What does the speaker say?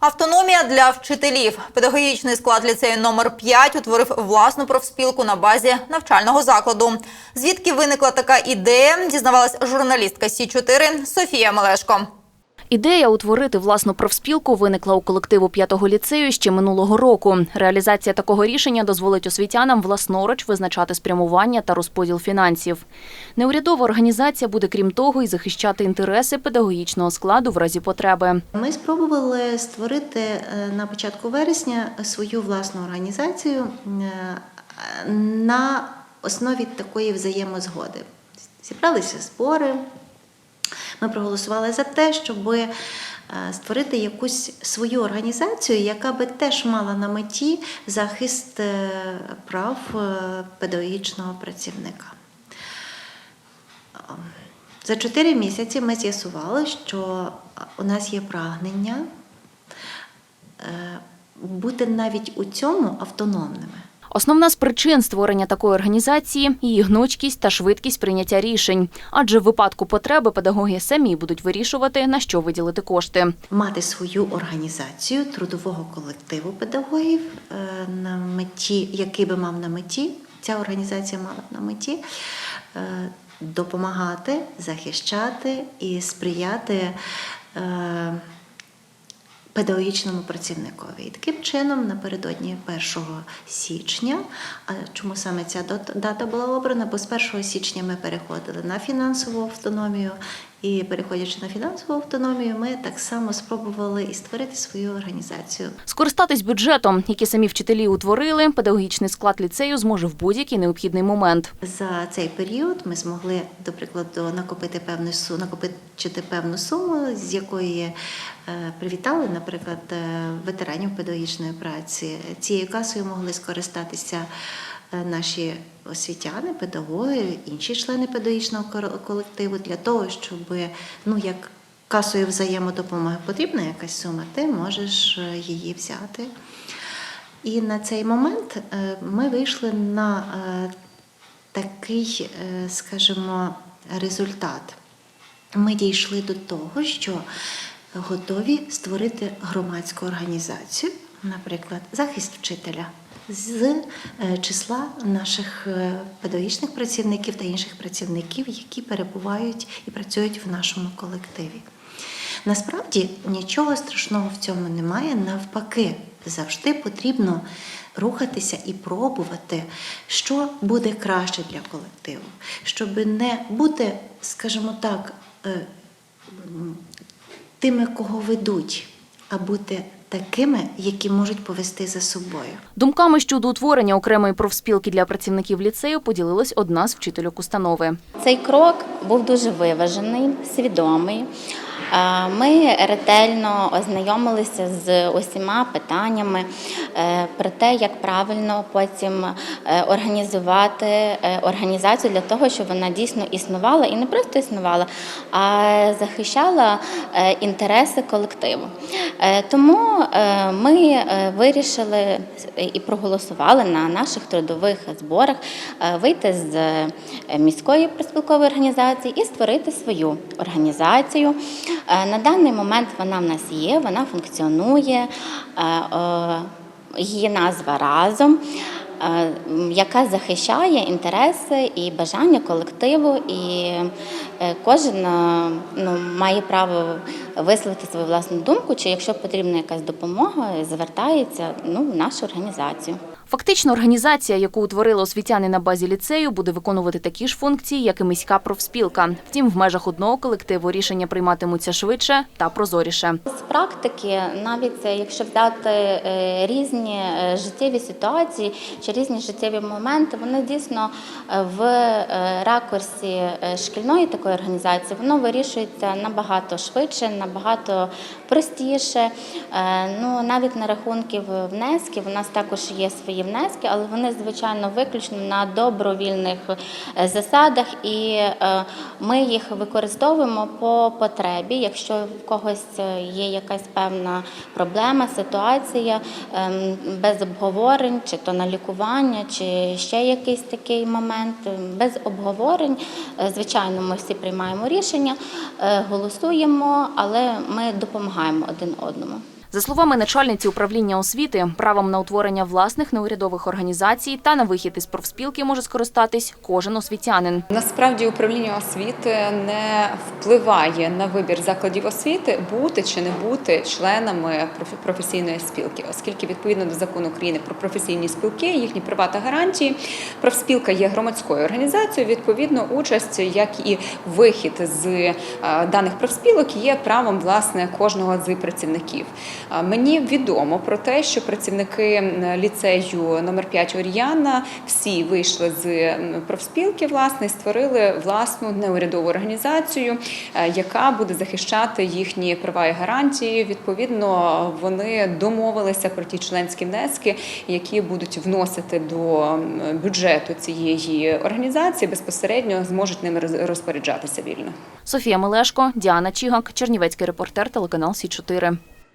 Автономія для вчителів. Педагогічний склад ліцею номер 5 утворив власну профспілку на базі навчального закладу. Звідки виникла така ідея, дізнавалась журналістка Сі 4 Софія Мелешко. Ідея утворити власну профспілку виникла у колективу п'ятого ліцею ще минулого року. Реалізація такого рішення дозволить освітянам власноруч визначати спрямування та розподіл фінансів. Неурядова організація буде, крім того, і захищати інтереси педагогічного складу в разі потреби. Ми спробували створити е, на початку вересня свою власну організацію е, на основі такої взаємозгоди. Зібралися збори. Ми проголосували за те, щоб е, створити якусь свою організацію, яка би теж мала на меті захист е, прав е, педагогічного працівника. За чотири місяці ми з'ясували, що у нас є прагнення бути навіть у цьому автономними. Основна з причин створення такої організації її гнучкість та швидкість прийняття рішень. Адже в випадку потреби педагоги самі будуть вирішувати, на що виділити кошти. Мати свою організацію трудового колективу педагогів е, на меті, який би мав на меті, ця організація мала на меті е, допомагати, захищати і сприяти. е, педагогічному працівникові. І таким чином, напередодні 1 січня, а чому саме ця дат- дата була обрана? Бо з 1 січня ми переходили на фінансову автономію, і переходячи на фінансову автономію, ми так само спробували і створити свою організацію. Скористатись бюджетом, який самі вчителі утворили, педагогічний склад ліцею зможе в будь-який необхідний момент. За цей період ми змогли, до прикладу, накопити певну суму, накопичити певну суму, з якої е, привітали, наприклад, е, ветеранів педагогічної праці. Цією касою могли скористатися наші освітяни, педагоги, інші члени педагогічного колективу для того, щоб ну як. Касою взаємодопомоги потрібна якась сума, ти можеш е, її взяти. І на цей момент е, ми вийшли на е, такий, е, скажімо, результат. Ми дійшли до того, що готові створити громадську організацію, наприклад, захист вчителя з е, числа наших е, педагогічних працівників та інших працівників, які перебувають і працюють в нашому колективі. Насправді нічого страшного в цьому немає. Навпаки, завжди потрібно рухатися і пробувати, що буде краще для колективу, щоб не бути, скажімо так, е, тими, кого ведуть, а бути такими, які можуть повести за собою. Думками щодо утворення окремої профспілки для працівників ліцею поділилась одна з вчительок установи. Цей крок був дуже виважений, свідомий. Е, Ми ретельно ознайомилися з усіма питаннями е, про те, як правильно потім е, організувати організацію для того, щоб вона дійсно існувала і не просто існувала, а захищала інтереси колективу. Тому ми вирішили і проголосували на наших трудових зборах вийти з міської проспілкової організації і створити свою організацію. Е, На даний момент вона в нас є, вона функціонує, е, е, її назва разом. Яка захищає інтереси і бажання колективу, і кожен ну, має право висловити свою власну думку, чи якщо потрібна якась допомога, звертається ну, в нашу організацію. Фактично, організація, яку утворили освітяни на базі ліцею, буде виконувати такі ж функції, як і міська профспілка. Втім, в межах одного колективу рішення прийматимуться швидше та прозоріше. З практики, навіть е, якщо взяти е, різні е, життєві ситуації чи різні життєві моменти, вони дійсно в ракурсі шкільної такої організації воно вирішується набагато швидше, набагато простіше. Ну навіть на рахунків внесків у нас також є свої внески, але вони звичайно виключно на добровільних е, засадах, і е, ми їх використовуємо по потребі. Якщо в когось е, є якась певна проблема, ситуація ем, без обговорень, чи то на лікування, чи ще якийсь такий момент, е, без обговорень, звичайно, ми всі приймаємо рішення, голосуємо, але ми допомагаємо один одному. За словами начальниці управління освіти, правом на утворення власних неурядових організацій та на вихід із профспілки може скористатись кожен освітянин. Насправді управління освіти не впливає на вибір закладів освіти бути чи не бути членами професійної спілки, оскільки відповідно до закону України про професійні спілки, їхні права та гарантії, профспілка є громадською організацією. Відповідно, участь, як і вихід з е, даних профспілок, є правом власне кожного з працівників. Мені відомо про те, що працівники ліцею номер 5 Оріана всі вийшли з профспілки, власне, і створили власну неурядову організацію, е, яка буде захищати їхні права і гарантії. Відповідно, вони домовилися про ті членські внески, які будуть вносити до бюджету цієї організації, безпосередньо зможуть ними роз- розпоряджатися вільно. Софія Мелешко, Діана Чігак, Чернівецький репортер, телеканал Сі 4